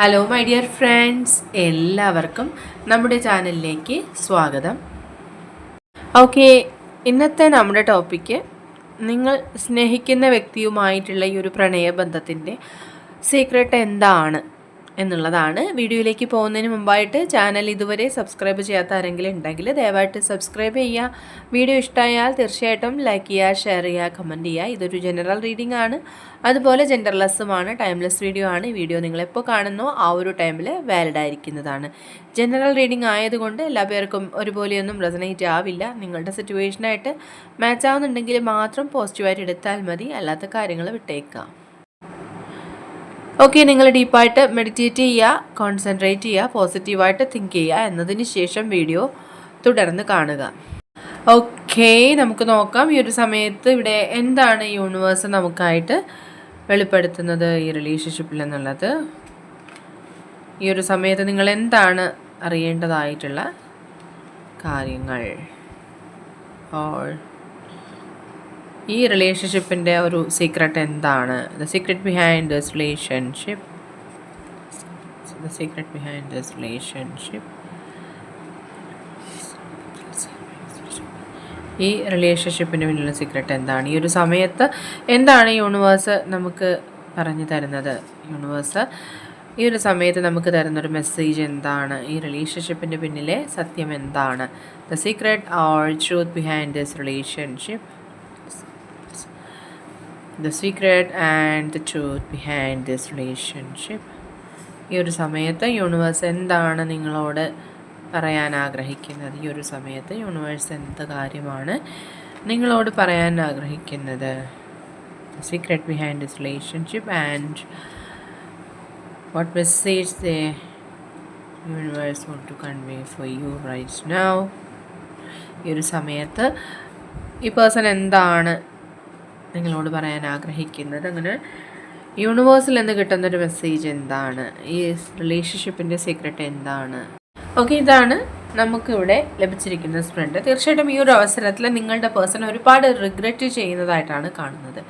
Hello my dear friends എല്ലാവർക്കും നമ്മുടെ ചാനലിലേക്ക് സ്വാഗതം. ഓക്കെ ഇന്നത്തെ നമ്മുടെ ടോപ്പിക്ക് നിങ്ങൾ സ്നേഹിക്കുന്ന വ്യക്തിയുമായിട്ടുള്ള ഈ ഒരു പ്രണയബന്ധത്തിന്റെ സീക്രട്ട് എന്താണ്? എന്നുള്ളതാണ്. വീഡിയോയിലേക്ക് പോകുന്നതിന് മുമ്പായിട്ട് ചാനൽ ഇതുവരെ സബ്സ്ക്രൈബ് ചെയ്യാത്ത ആരെങ്കിലും ഉണ്ടെങ്കിൽ ദയവായിട്ട് സബ്സ്ക്രൈബ് ചെയ്യുക. വീഡിയോ ഇഷ്ടമായാൽ തീർച്ചയായിട്ടും ലൈക്ക് ചെയ്യുക ഷെയർ ചെയ്യുക കമന്റ് ചെയ്യുക. ഇതൊരു ജനറൽ റീഡിംഗ് ആണ്. അതുപോലെ ജെൻഡർലെസ്സുമാണ് ടൈംലെസ് വീഡിയോ ആണ്. ഈ വീഡിയോ നിങ്ങളെപ്പോൾ കാണുന്നോ ആ ഒരു ടൈമിൽ വാലിഡ് ആയിരിക്കുന്നതാണ്. ജനറൽ റീഡിംഗ് ആയതുകൊണ്ട് എല്ലാ പേർക്കും ഒരുപോലെയൊന്നും റെസനേറ്റ് ആവില്ല. നിങ്ങളുടെ സിറ്റുവേഷനായിട്ട് മാച്ച് ആവുന്നുണ്ടെങ്കിൽ മാത്രം പോസിറ്റീവായിട്ട് എടുത്താൽ മതി. അല്ലാത്ത കാര്യങ്ങൾ വിട്ടേക്കാം ഓക്കെ നിങ്ങൾ ഡീപ്പായിട്ട് മെഡിറ്റേറ്റ് ചെയ്യുക കോൺസെൻട്രേറ്റ് ചെയ്യുക പോസിറ്റീവായിട്ട് തിങ്ക് ചെയ്യുക എന്നതിന് ശേഷം വീഡിയോ തുടർന്ന് കാണുക. ഓക്കെ നമുക്ക് നോക്കാം. ഈ ഒരു സമയത്ത് ഇവിടെ എന്താണ് യൂണിവേഴ്സ് നമുക്കായിട്ട് വെളിപ്പെടുത്തുന്നത് ഈ റിലേഷൻഷിപ്പിൽ എന്നുള്ളത്? ഈ ഒരു സമയത്ത് നിങ്ങൾ എന്താണ് അറിയേണ്ടതായിട്ടുള്ള കാര്യങ്ങൾ? ഓൾ ഈ റിലേഷൻഷിപ്പിന്റെ ഒരു സീക്രട്ട് എന്താണ്? The secret behind this relationship the secret behind this relationship ഈ റിലേഷൻഷിപ്പിന് പിന്നിലുള്ള സീക്രട്ട് എന്താണ്? ഈ ഒരു സമയത്ത് എന്താണ് യൂണിവേഴ്സ് നമുക്ക് പറഞ്ഞു തരുന്നത്? യൂണിവേഴ്സ് ഈ ഒരു സമയത്ത് നമുക്ക് തരുന്നൊരു മെസ്സേജ് എന്താണ്? ഈ റിലേഷൻഷിപ്പിന്റെ പിന്നിലെ സത്യം എന്താണ്? The secret or truth behind this relationship the secret and the truth behind this relationship ഈ ഒരു സമയത്ത് യൂണിവേഴ്സ് എന്താണ് നിങ്ങളോട് പറയാൻ ആഗ്രഹിക്കുന്നത്? ഈ ഒരു സമയത്ത് യൂണിവേഴ്സ് എന്ത് കാര്യമാണ് നിങ്ങളോട് പറയാൻ ആഗ്രഹിക്കുന്നത്? Secret behind this relationship and what message the universe want to convey for you right now ഈ ഒരു സമയത്ത് ഈ പേഴ്സൺ എന്താണ് നിങ്ങളോട് പറയാൻ ആഗ്രഹിക്കുന്നത്. അങ്ങനെ യൂണിവേഴ്സിൽ നിന്ന് കിട്ടുന്നൊരു മെസ്സേജ് എന്താണ്? ഈ റിലേഷൻഷിപ്പിന്റെ സീക്രട്ട് എന്താണ്? ഓക്കെ ഇതാണ് നമുക്കിവിടെ ലഭിച്ചിരിക്കുന്ന സ്പ്രെഡ് തീർച്ചയായിട്ടും ഈ ഒരു അവസരത്തിൽ നിങ്ങളുടെ പേഴ്സൺ ഒരുപാട് റിഗ്രറ്റ് ചെയ്യുന്നതായിട്ടാണ് കാണുന്നത്.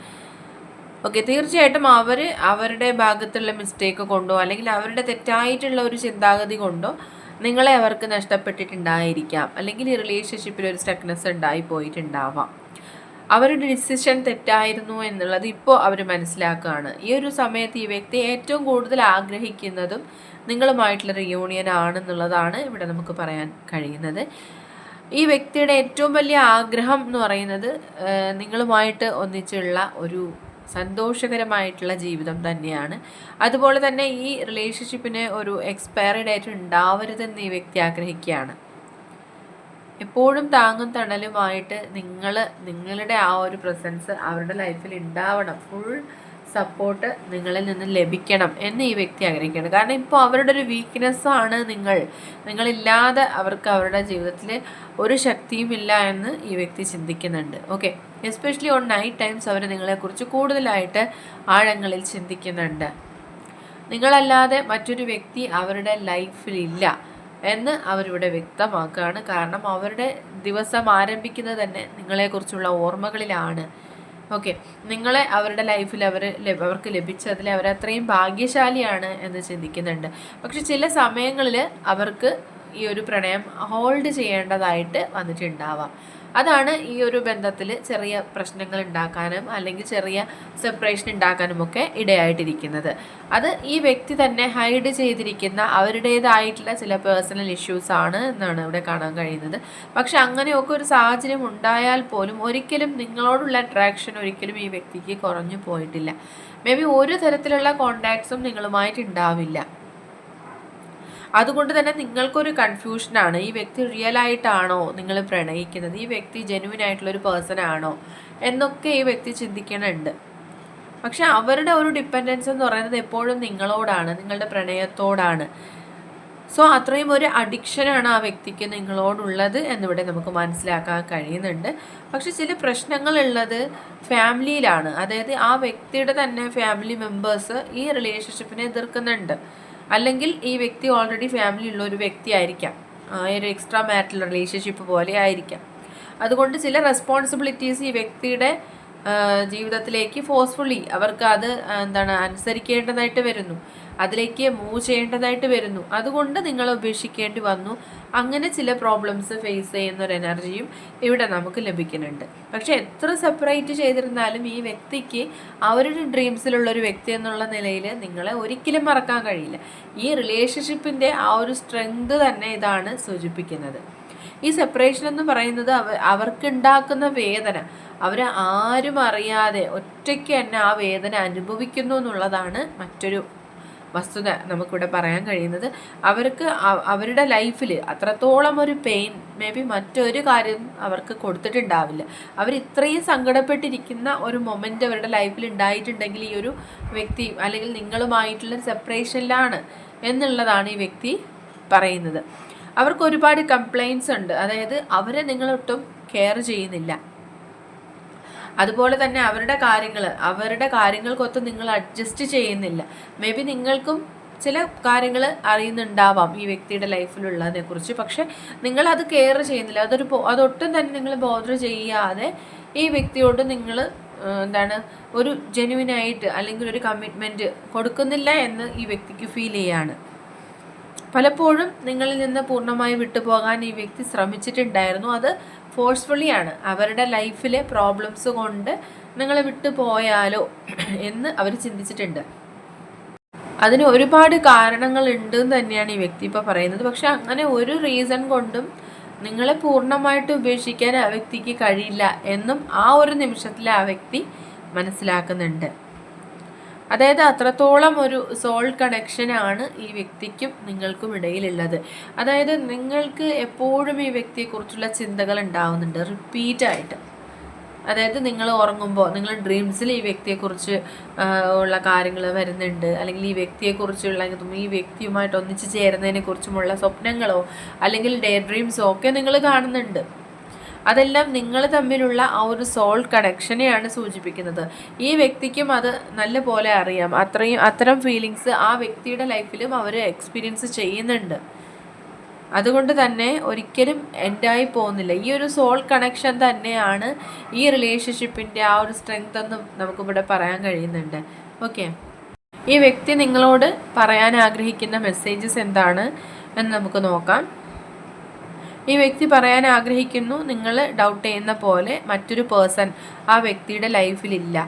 ഓക്കെ തീർച്ചയായിട്ടും അവർ അവരുടെ ഭാഗത്തുള്ള മിസ്റ്റേക്ക് കൊണ്ടോ അല്ലെങ്കിൽ അവരുടെ തെറ്റായിട്ടുള്ള ഒരു ചിന്താഗതി കൊണ്ടോ നിങ്ങളെ അവർക്ക് നഷ്ടപ്പെട്ടിട്ടുണ്ടായിരിക്കാം. അല്ലെങ്കിൽ ഈ റിലേഷൻഷിപ്പിൽ ഒരു സ്റ്റക്നെസ് ഉണ്ടായി പോയിട്ടുണ്ടാവാം അവരുടെ ഡിസിഷൻ തെറ്റായിരുന്നു എന്നുള്ളത് ഇപ്പോൾ അവർ മനസ്സിലാക്കുകയാണ്. ഈ ഒരു സമയത്ത് ഈ വ്യക്തി ഏറ്റവും കൂടുതൽ ആഗ്രഹിക്കുന്നതും നിങ്ങളുമായിട്ടുള്ള റിയൂണിയൻ ആണെന്നുള്ളതാണ് ഇവിടെ നമുക്ക് പറയാൻ കഴിയുന്നത്. ഈ വ്യക്തിയുടെ ഏറ്റവും വലിയ ആഗ്രഹം എന്ന് പറയുന്നത് നിങ്ങളുമായിട്ട് ഒന്നിച്ചുള്ള ഒരു സന്തോഷകരമായിട്ടുള്ള ജീവിതം തന്നെയാണ്. അതുപോലെ തന്നെ ഈ റിലേഷൻഷിപ്പിന് ഒരു എക്സ്പയറി ഡേറ്റ് ഉണ്ടാവരുതെന്ന് ഈ വ്യക്തി ആഗ്രഹിക്കുകയാണ്. എപ്പോഴും താങ്ങും തണലുമായിട്ട് നിങ്ങൾ നിങ്ങളുടെ ആ ഒരു പ്രസൻസ് അവരുടെ ലൈഫിൽ ഉണ്ടാവണം ഫുൾ സപ്പോർട്ട് നിങ്ങളിൽ നിന്ന് ലഭിക്കണം എന്ന് ഈ വ്യക്തി ആഗ്രഹിക്കുകയാണ്. കാരണം ഇപ്പോൾ അവരുടെ ഒരു വീക്ക്നെസ്സാണ് നിങ്ങൾ. നിങ്ങളില്ലാതെ അവർക്ക് അവരുടെ ജീവിതത്തിൽ ഒരു ശക്തിയും ഇല്ല എന്ന് ഈ വ്യക്തി ചിന്തിക്കുന്നുണ്ട്. Okay especially on night times അവർ നിങ്ങളെക്കുറിച്ച് കൂടുതലായിട്ട് ആഴങ്ങളിൽ ചിന്തിക്കുന്നുണ്ട്. നിങ്ങളല്ലാതെ മറ്റൊരു വ്യക്തി അവരുടെ ലൈഫിലില്ല എന്ന് അവരിവിടെ വ്യക്തമാക്കുകയാണ്. കാരണം അവരുടെ ദിവസം ആരംഭിക്കുന്നത് തന്നെ നിങ്ങളെക്കുറിച്ചുള്ള ഓർമ്മകളിലാണ്. ഓക്കെ. നിങ്ങളെ അവരുടെ ലൈഫിൽ അവർ അവർക്ക് ലഭിച്ചതിൽ അവരത്രയും ഭാഗ്യശാലിയാണ് എന്ന് ചിന്തിക്കുന്നുണ്ട്. പക്ഷെ ചില സമയങ്ങളിൽ അവർക്ക് ഈ ഒരു പ്രണയം ഹോൾഡ് ചെയ്യേണ്ടതായിട്ട് വന്നിട്ടുണ്ടാവാം. അതാണ് ഈ ഒരു ബന്ധത്തിൽ ചെറിയ പ്രശ്നങ്ങൾ ഉണ്ടാക്കാനും അല്ലെങ്കിൽ ചെറിയ സെപ്പറേഷൻ ഉണ്ടാക്കാനും ഒക്കെ ഇടയായിട്ടിരിക്കുന്നത്. അത് ഈ വ്യക്തി തന്നെ ഹൈഡ് ചെയ്തിരിക്കുന്ന അവരുടേതായിട്ടുള്ള ചില പേഴ്സണൽ ഇഷ്യൂസ് ആണ് എന്നാണ് ഇവിടെ കാണാൻ കഴിയുന്നത്. പക്ഷെ അങ്ങനെയൊക്കെ ഒരു സാഹചര്യം ഉണ്ടായാൽ പോലും ഒരിക്കലും നിങ്ങളോടുള്ള അട്രാക്ഷൻ ഒരിക്കലും ഈ വ്യക്തിക്ക് കുറഞ്ഞു പോയിട്ടില്ല. മേ ബി ഒരു തരത്തിലുള്ള കോണ്ടാക്ട്സും നിങ്ങളുമായിട്ട് ഉണ്ടാവില്ല അതുകൊണ്ട് തന്നെ നിങ്ങൾക്കൊരു കൺഫ്യൂഷനാണ് ഈ വ്യക്തി റിയൽ ആയിട്ടാണോ നിങ്ങൾ പ്രണയിക്കുന്നത്? ഈ വ്യക്തി ജെനുവിൻ ആയിട്ടുള്ള ഒരു പേഴ്സൺ ആണോ? എന്നൊക്കെ ഈ വ്യക്തി ചിന്തിക്കണുണ്ട്. പക്ഷെ അവരുടെ ഒരു ഡിപ്പെൻഡൻസ് എന്ന് പറയുന്നത് എപ്പോഴും നിങ്ങളോടാണ് നിങ്ങളുടെ പ്രണയത്തോടാണ്. സോ അത്രയും ഒരു അഡിക്ഷനാണ് ആ വ്യക്തിക്ക് നിങ്ങളോടുള്ളത് എന്നിവിടെ നമുക്ക് മനസ്സിലാക്കാൻ കഴിയുന്നുണ്ട്. പക്ഷെ ചില പ്രശ്നങ്ങളുള്ളത് ഫാമിലിയിലാണ് അതായത് ആ വ്യക്തിയുടെ തന്നെ ഫാമിലി മെമ്പേഴ്സ് ഈ റിലേഷൻഷിപ്പിനെ എതിർക്കുന്നുണ്ട്. അല്ലെങ്കിൽ ഈ വ്യക്തി ഓൾറെഡി ഫാമിലി ഉള്ള ഒരു വ്യക്തി ആയിരിക്കാം. ഒരു എക്സ്ട്രാ മാരിറ്റൽ റിലേഷൻഷിപ്പ് പോലെ ആയിരിക്കാം. അതുകൊണ്ട് ചില റെസ്പോൺസിബിലിറ്റീസ് ഈ വ്യക്തിയുടെ ജീവിതത്തിലേക്ക് ഫോഴ്സ്ഫുള്ളി അവർക്ക് അത് എന്താണ് അനുസരിക്കേണ്ടതായിട്ട് വരുന്നു. അതിലേക്ക് മൂവ് ചെയ്യേണ്ടതായിട്ട് വരുന്നു. അതുകൊണ്ട് നിങ്ങൾ ഉപേക്ഷിക്കേണ്ടി വന്നു. അങ്ങനെ ചില പ്രോബ്ലംസ് ഫേസ് ചെയ്യുന്ന ഒരു എനർജിയും ഇവിടെ നമുക്ക് ലഭിക്കുന്നുണ്ട്. പക്ഷെ എത്ര സെപ്പറേറ്റ് ചെയ്തിരുന്നാലും ഈ വ്യക്തിക്ക് അവരുടെ ഡ്രീംസിലുള്ള ഒരു വ്യക്തി എന്നുള്ള നിലയിൽ നിങ്ങളെ ഒരിക്കലും മറക്കാൻ കഴിയില്ല. ഈ റിലേഷൻഷിപ്പിന്റെ ആ ഒരു സ്ട്രെങ്ത് തന്നെ ഇതാണ് സൂചിപ്പിക്കുന്നത്. ഈ സെപ്പറേഷൻ എന്ന് പറയുന്നത് അവ അവർക്കുണ്ടാക്കുന്ന വേദന അവർ ആരും അറിയാതെ ഒറ്റയ്ക്ക് തന്നെ ആ വേദന അനുഭവിക്കുന്നു എന്നുള്ളതാണ് മറ്റൊരു വസ്തുത നമുക്കിവിടെ പറയാൻ കഴിയുന്നത്. അവർക്ക് അവരുടെ ലൈഫിൽ അത്രത്തോളം ഒരു പെയിൻ മേ ബി മറ്റൊരു കാര്യം അവർക്ക് കൊടുത്തിട്ടുണ്ടാവില്ല. അവർ ഇത്രയും സങ്കടപ്പെട്ടിരിക്കുന്ന ഒരു മൊമെന്റ് അവരുടെ ലൈഫിൽ ഉണ്ടായിട്ടുണ്ടെങ്കിൽ ഈ ഒരു വ്യക്തി അല്ലെങ്കിൽ നിങ്ങളുമായിട്ടുള്ള സെപ്പറേഷനിലാണ് എന്നുള്ളതാണ് ഈ വ്യക്തി പറയുന്നത്. അവർക്ക് ഒരുപാട് കംപ്ലയിൻസ് ഉണ്ട്. അതായത് അവരെ നിങ്ങളൊട്ടും കെയർ ചെയ്യുന്നില്ല. അതുപോലെ തന്നെ അവരുടെ കാര്യങ്ങൾ അവരുടെ കാര്യങ്ങൾക്കൊത്ത് നിങ്ങൾ അഡ്ജസ്റ്റ് ചെയ്യുന്നില്ല. മേ ബി നിങ്ങൾക്കും ചില കാര്യങ്ങൾ അറിയുന്നുണ്ടാവാം ഈ വ്യക്തിയുടെ ലൈഫിലുള്ളതിനെ കുറിച്ച്. പക്ഷെ നിങ്ങൾ അത് കെയർ ചെയ്യുന്നില്ല. അതൊരു അതൊട്ടും തന്നെ നിങ്ങൾ ബോധർ ചെയ്യാതെ ഈ വ്യക്തിയോട് നിങ്ങൾ എന്താണ് ഒരു ജെനുവിനായിട്ട് അല്ലെങ്കിൽ ഒരു കമ്മിറ്റ്മെന്റ് കൊടുക്കുന്നില്ല എന്ന് ഈ വ്യക്തിക്ക് ഫീൽ ചെയ്യാണ്. പലപ്പോഴും നിങ്ങളിൽ നിന്ന് പൂർണമായി വിട്ടുപോകാൻ ഈ വ്യക്തി ശ്രമിച്ചിട്ടുണ്ടായിരുന്നു. അത് ഫോഴ്സ്ഫുള്ളിയാണ് അവരുടെ ലൈഫിലെ പ്രോബ്ലംസ് കൊണ്ട് നിങ്ങളെ വിട്ടു പോയാലോ എന്ന് അവർ ചിന്തിച്ചിട്ടുണ്ട്. അതിന് ഒരുപാട് കാരണങ്ങൾ ഉണ്ട് എന്ന് തന്നെയാണ് ഈ വ്യക്തി ഇപ്പോൾ പറയുന്നത്. പക്ഷെ അങ്ങനെ ഒരു റീസൺ കൊണ്ടും നിങ്ങളെ പൂർണമായിട്ട് ഉപേക്ഷിക്കാൻ ആ വ്യക്തിക്ക് കഴിയില്ല എന്നും ആ ഒരു നിമിഷത്തിൽ ആ വ്യക്തി മനസ്സിലാക്കുന്നുണ്ട്. അതായത് അത്രത്തോളം ഒരു സോൾ കണക്ഷനാണ് ഈ വ്യക്തിക്കും നിങ്ങൾക്കും ഇടയിലുള്ളത്. അതായത് നിങ്ങൾക്ക് എപ്പോഴും ഈ വ്യക്തിയെക്കുറിച്ചുള്ള ചിന്തകൾ ഉണ്ടാവുന്നുണ്ട് റിപ്പീറ്റായിട്ട് അതായത് നിങ്ങൾ ഉറങ്ങുമ്പോൾ നിങ്ങൾ ഡ്രീംസിൽ ഈ വ്യക്തിയെക്കുറിച്ച് ഉള്ള കാര്യങ്ങൾ വരുന്നുണ്ട്. അല്ലെങ്കിൽ ഈ വ്യക്തിയെക്കുറിച്ചുള്ള ഈ വ്യക്തിയുമായിട്ട് ഒന്നിച്ച് ചേരുന്നതിനെക്കുറിച്ചുമുള്ള സ്വപ്നങ്ങളോ അല്ലെങ്കിൽ ഡേ ഡ്രീംസോ ഒക്കെ നിങ്ങൾ കാണുന്നുണ്ട്. അതെല്ലാം നിങ്ങൾ തമ്മിലുള്ള ആ ഒരു സോൾ കണക്ഷനെയാണ് സൂചിപ്പിക്കുന്നത്. ഈ വ്യക്തിക്കും അത് നല്ല പോലെ അറിയാം. അത്രയും അത്തരം ഫീലിങ്സ് ആ വ്യക്തിയുടെ ലൈഫിലും അവർ എക്സ്പീരിയൻസ് ചെയ്യുന്നുണ്ട്. അതുകൊണ്ട് തന്നെ ഒരിക്കലും എൻഡായി പോകുന്നില്ല. ഈ ഒരു സോൾ കണക്ഷൻ തന്നെയാണ് ഈ റിലേഷൻഷിപ്പിന്റെ ആ ഒരു സ്ട്രെങ്ത് എന്ന് നമുക്കിവിടെ പറയാൻ കഴിയുന്നുണ്ട്. ഓക്കെ ഈ വ്യക്തി നിങ്ങളോട് പറയാൻ ആഗ്രഹിക്കുന്ന മെസ്സേജസ് എന്താണ് എന്ന് നമുക്ക് നോക്കാം. ഈ വ്യക്തി പറയാൻ ആഗ്രഹിക്കുന്നു നിങ്ങൾ ഡൗട്ട് ചെയ്യുന്ന പോലെ മറ്റൊരു പേഴ്സൺ ആ വ്യക്തിയുടെ ലൈഫിലില്ല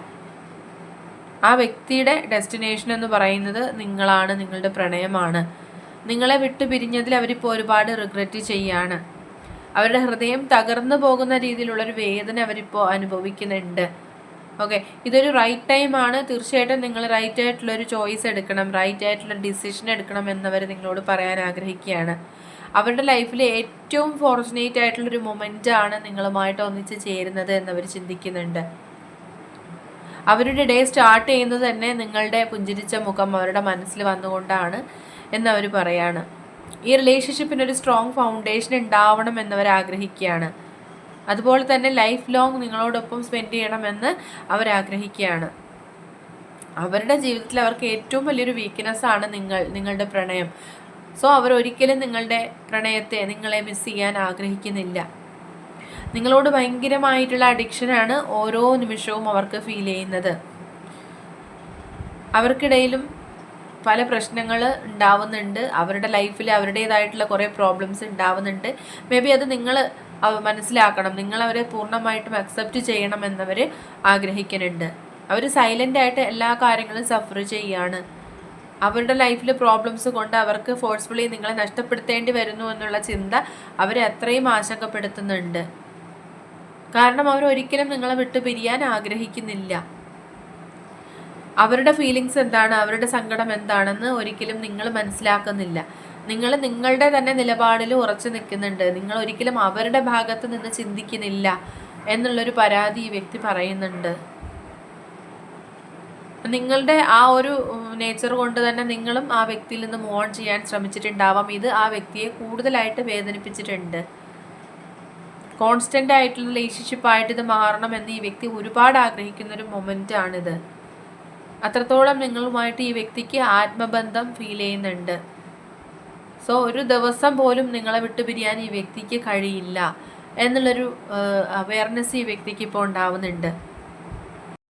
ആ വ്യക്തിയുടെ ഡെസ്റ്റിനേഷൻ എന്ന് പറയുന്നത് നിങ്ങളാണ് നിങ്ങളുടെ പ്രണയമാണ്. നിങ്ങളെ വിട്ടു പിരിഞ്ഞതിൽ അവരിപ്പോൾ ഒരുപാട് റിഗ്രറ്റ് ചെയ്യാണ്. അവരുടെ ഹൃദയം തകർന്നു പോകുന്ന രീതിയിലുള്ളൊരു വേദന അവരിപ്പോൾ അനുഭവിക്കുന്നുണ്ട്. ഓക്കെ ഇതൊരു റൈറ്റ് ടൈം ആണ്. തീർച്ചയായിട്ടും നിങ്ങൾ റൈറ്റ് ആയിട്ടുള്ളൊരു ചോയ്സ് എടുക്കണം റൈറ്റ് ആയിട്ടുള്ള ഡിസിഷൻ എടുക്കണം എന്നവർ നിങ്ങളോട് പറയാൻ ആഗ്രഹിക്കുകയാണ്. അവരുടെ ലൈഫിൽ ഏറ്റവും ഫോർച്ചുനേറ്റ് ആയിട്ടുള്ളൊരു മൊമെന്റ് ആണ് നിങ്ങളുമായിട്ട് ഒന്നിച്ച് ചേരുന്നത് എന്നവർ ചിന്തിക്കുന്നുണ്ട്. അവരുടെ ഡേ സ്റ്റാർട്ട് ചെയ്യുന്നത് തന്നെ നിങ്ങളുടെ പുഞ്ചിരിച്ച മുഖം അവരുടെ മനസ്സിൽ വന്നുകൊണ്ടാണ് എന്നവർ പറയാണ്. ഈ റിലേഷൻഷിപ്പിന് ഒരു സ്ട്രോങ് ഫൗണ്ടേഷൻ ഉണ്ടാവണം എന്നവർ ആഗ്രഹിക്കുകയാണ്. അതുപോലെ തന്നെ ലൈഫ് ലോങ് നിങ്ങളോടൊപ്പം സ്പെൻഡ് ചെയ്യണമെന്ന് അവർ ആഗ്രഹിക്കുകയാണ്. അവരുടെ ജീവിതത്തിൽ അവർക്ക് ഏറ്റവും വലിയൊരു വീക്ക്നെസ് ആണ് നിങ്ങൾ നിങ്ങളുടെ പ്രണയം. സോ അവർ ഒരിക്കലും നിങ്ങളുടെ പ്രണയത്തെ നിങ്ങളെ മിസ് ചെയ്യാൻ ആഗ്രഹിക്കുന്നില്ല. നിങ്ങളോട് ഭയങ്കരമായിട്ടുള്ള അഡിക്ഷനാണ് ഓരോ നിമിഷവും അവർക്ക് ഫീൽ ചെയ്യുന്നത്. അവർക്കിടയിലും പല പ്രശ്നങ്ങൾ ഉണ്ടാവുന്നുണ്ട്. അവരുടെ ലൈഫിൽ അവരുടേതായിട്ടുള്ള കുറേ പ്രോബ്ലംസ് ഉണ്ടാവുന്നുണ്ട്. മേ ബി അത് നിങ്ങൾ മനസ്സിലാക്കണം. നിങ്ങൾ അവരെ പൂർണമായിട്ടും അക്സെപ്റ്റ് ചെയ്യണം എന്നവർ ആഗ്രഹിക്കുന്നുണ്ട്. അവർ സൈലന്റായിട്ട് എല്ലാ കാര്യങ്ങളും സഫർ ചെയ്യാണ് അവരുടെ ലൈഫിൽ പ്രോബ്ലംസ് കൊണ്ട് അവർക്ക് ഫോഴ്സ്ഫുള്ളി നിങ്ങളെ നഷ്ടപ്പെടുത്തേണ്ടി വരുന്നു എന്നുള്ള ചിന്ത അവരെ അത്രയും ആശങ്കപ്പെടുത്തുന്നുണ്ട്. കാരണം അവർ ഒരിക്കലും നിങ്ങളെ വിട്ടു പിരിയാൻ ആഗ്രഹിക്കുന്നില്ല. അവരുടെ ഫീലിങ്സ് എന്താണ്? അവരുടെ സങ്കടം എന്താണെന്ന് ഒരിക്കലും നിങ്ങൾ മനസ്സിലാക്കുന്നില്ല. നിങ്ങൾ നിങ്ങളുടെ തന്നെ നിലപാടിൽ ഉറച്ചു നിൽക്കുന്നുണ്ട്. നിങ്ങൾ ഒരിക്കലും അവരുടെ ഭാഗത്ത് നിന്ന് ചിന്തിക്കുന്നില്ല. എന്നുള്ളൊരു പരാതി ഈ വ്യക്തി പറയുന്നുണ്ട്. നിങ്ങളുടെ ആ ഒരു നേച്ചർ കൊണ്ട് തന്നെ നിങ്ങളും ആ വ്യക്തിയിൽ നിന്ന് മൂവ് ഓൺ ചെയ്യാൻ ശ്രമിച്ചിട്ടുണ്ടാവാം. ഇത് ആ വ്യക്തിയെ കൂടുതലായിട്ട് വേദനിപ്പിച്ചിട്ടുണ്ട്. കോൺസ്റ്റന്റ് ആയിട്ടുള്ള റിലേഷൻഷിപ്പ് ആയിട്ട് ഇത് മാറണം എന്ന് ഈ വ്യക്തി ഒരുപാട് ആഗ്രഹിക്കുന്ന ഒരു മൊമെന്റ് ആണിത്. അത്രത്തോളം നിങ്ങളുമായിട്ട് ഈ വ്യക്തിക്ക് ആത്മബന്ധം ഫീൽ ചെയ്യുന്നുണ്ട്. സോ ഒരു ദിവസം പോലും നിങ്ങളെ വിട്ടു പിരിയാൻ ഈ വ്യക്തിക്ക് കഴിയില്ല. എന്നുള്ളൊരു അവയർനെസ് ഈ വ്യക്തിക്ക് ഇപ്പോൾ ഉണ്ടാവുന്നുണ്ട്.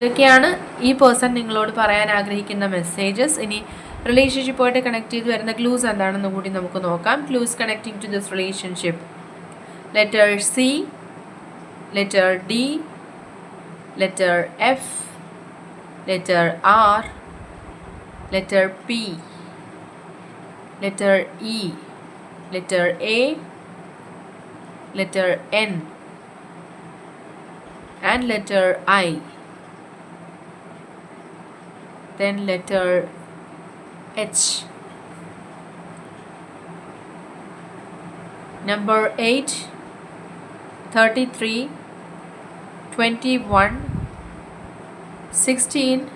ഇതൊക്കെയാണ് ഈ പേഴ്സൺ നിങ്ങളോട് പറയാൻ ആഗ്രഹിക്കുന്ന മെസ്സേജസ് ഇനി റിലേഷൻഷിപ്പുമായിട്ട് കണക്ട് ചെയ്ത് വരുന്ന ക്ലൂസ് എന്താണെന്ന് കൂടി നമുക്ക് നോക്കാം. Clues connecting to this relationship letter C letter D letter F letter R letter P letter E letter A letter N and letter I. Then letter H. Number 8, 33, 21, 16,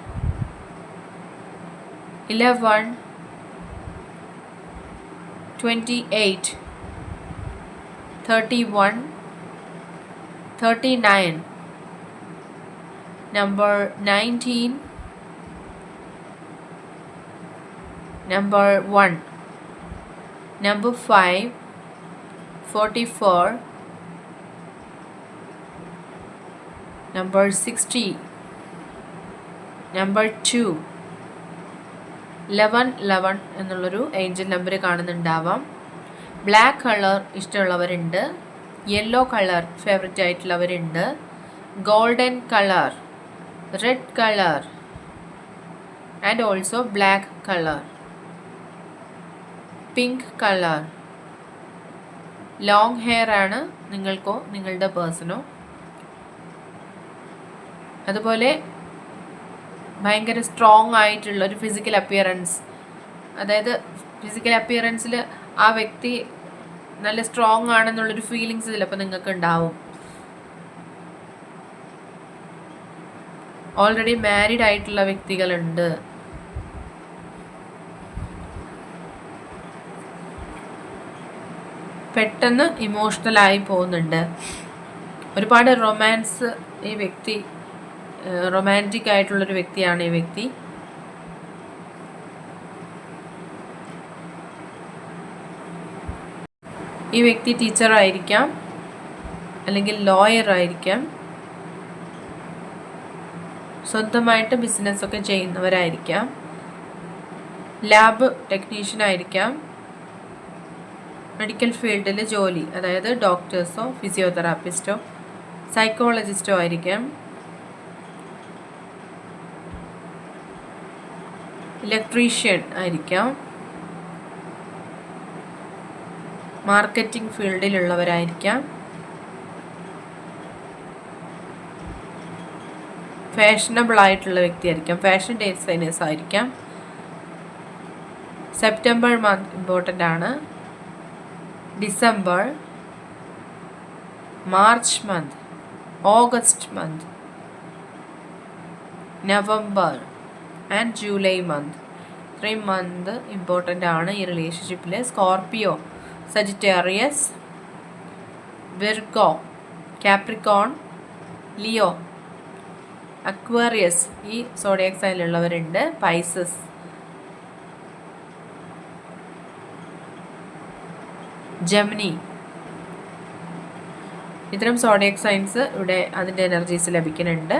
11, 28, 31, 39 number 19 number 1 number 5 44 number 60 number 2 eleven eleven എന്നുള്ളൊരു angel number കാണുന്നുണ്ടാവാം. Black colour ഇഷ്ടമുള്ളവരുണ്ട്. Yellow colour favourite ആയിട്ടുള്ളവരുണ്ട്. Golden colour red color. And also black color. Pink colour long hair ആണ് നിങ്ങൾക്കോ നിങ്ങളുടെ പേഴ്സണോ. അതുപോലെ ഭയങ്കര strong ആയിട്ടുള്ള ഒരു ഫിസിക്കൽ അപ്പിയറൻസ് അതായത് ഫിസിക്കൽ അപ്പിയറൻസിൽ ആ വ്യക്തി നല്ല സ്ട്രോങ് ആണെന്നുള്ളൊരു ഫീലിങ്സ് ചിലപ്പോൾ നിങ്ങൾക്ക് ഉണ്ടാവും ഓൾറെഡി മാരീഡ് ആയിട്ടുള്ള വ്യക്തികളുണ്ട്. പെട്ടെന്ന് ഇമോഷണലായി പോകുന്നുണ്ട്. ഒരുപാട് റൊമാൻസ് ഈ വ്യക്തി റൊമാന്റിക് ആയിട്ടുള്ളൊരു വ്യക്തിയാണ് ഈ വ്യക്തി. ഈ വ്യക്തി ടീച്ചറായിരിക്കാം അല്ലെങ്കിൽ ലോയർ ആയിരിക്കാം. സ്വന്തമായിട്ട് ബിസിനസ്സൊക്കെ ചെയ്യുന്നവരായിരിക്കാം. ലാബ് ടെക്നീഷ്യൻ ആയിരിക്കാം. മെഡിക്കൽ ഫീൽഡിൽ ജോലി അതായത് ഡോക്ടേഴ്സോ ഫിസിയോതെറാപ്പിസ്റ്റോ സൈക്കോളജിസ്റ്റോ ആയിരിക്കാം. ഇലക്ട്രീഷ്യൻ ആയിരിക്കാം. മാർക്കറ്റിംഗ് ഫീൽഡിലുള്ളവരായിരിക്കാം. ഫാഷനബിൾ ആയിട്ടുള്ള വ്യക്തിയായിരിക്കാം. ഫാഷൻ ഡിസൈനേഴ്സ് ആയിരിക്കാം സെപ്റ്റംബർ മന്ത് ഇമ്പോർട്ടന്റ് ആണ് December March month August month November and July month. ഇത്രയും മന്ത് ഇമ്പോർട്ടന്റ് ആണ് ഈ റിലേഷൻഷിപ്പിൽ Scorpio Sagittarius Virgo Capricorn Leo Aquarius ഈ സോഡിയക് സൈനിലുള്ളവരുണ്ട് പൈസസ് ജമിനി. ഇത്തരം സോഡിയക് സയൻസ് ഇവിടെ അതിന്റെ എനർജീസ് ലഭിക്കുന്നുണ്ട്.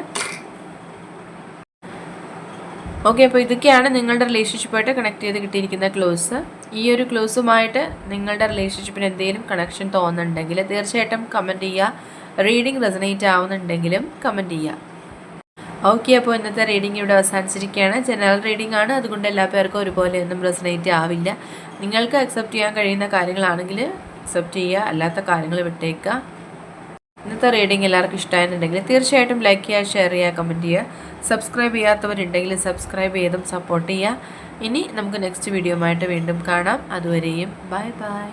ഓക്കെ അപ്പോൾ ഇതൊക്കെയാണ് നിങ്ങളുടെ റിലേഷൻഷിപ്പായിട്ട് കണക്ട് ചെയ്ത് കിട്ടിയിരിക്കുന്ന ക്ലോസ് ഈ ഒരു ക്ലോസുമായിട്ട് നിങ്ങളുടെ റിലേഷൻഷിപ്പിന് എന്തെങ്കിലും കണക്ഷൻ തോന്നുന്നുണ്ടെങ്കിൽ തീർച്ചയായിട്ടും കമന്റ് ചെയ്യുക. റീഡിംഗ് റെസനേറ്റ് ആവുന്നുണ്ടെങ്കിലും കമന്റ് ചെയ്യുക. ഓക്കെ അപ്പോൾ ഇന്നത്തെ റീഡിംഗ് ഇവിടെ അവസാനിച്ചിരിക്കുകയാണ്. ജനറൽ റീഡിംഗ് ആണ്. അതുകൊണ്ട് എല്ലാ പേർക്കും ഒരുപോലെ ഒന്നും റെസനേറ്റ് ആവില്ല. നിങ്ങൾക്ക് അക്സെപ്റ്റ് ചെയ്യാൻ കഴിയുന്ന കാര്യങ്ങളാണെങ്കിൽ അക്സെപ്റ്റ് ചെയ്യുക അല്ലാത്ത കാര്യങ്ങൾ വിട്ടേക്കുക. ഇന്നത്തെ റീഡിംഗ് എല്ലാവർക്കും ഇഷ്ടമായിട്ടുണ്ടെങ്കിൽ തീർച്ചയായിട്ടും ലൈക്ക് ചെയ്യുക ഷെയർ ചെയ്യുക കമന്റ് ചെയ്യുക. സബ്സ്ക്രൈബ് ചെയ്യാത്തവരുണ്ടെങ്കിൽ സബ്സ്ക്രൈബ് ചെയ്തും സപ്പോർട്ട് ചെയ്യുക. ഇനി നമുക്ക് നെക്സ്റ്റ് വീഡിയോ വീണ്ടും കാണാം. അതുവരെയും ബൈ ബൈ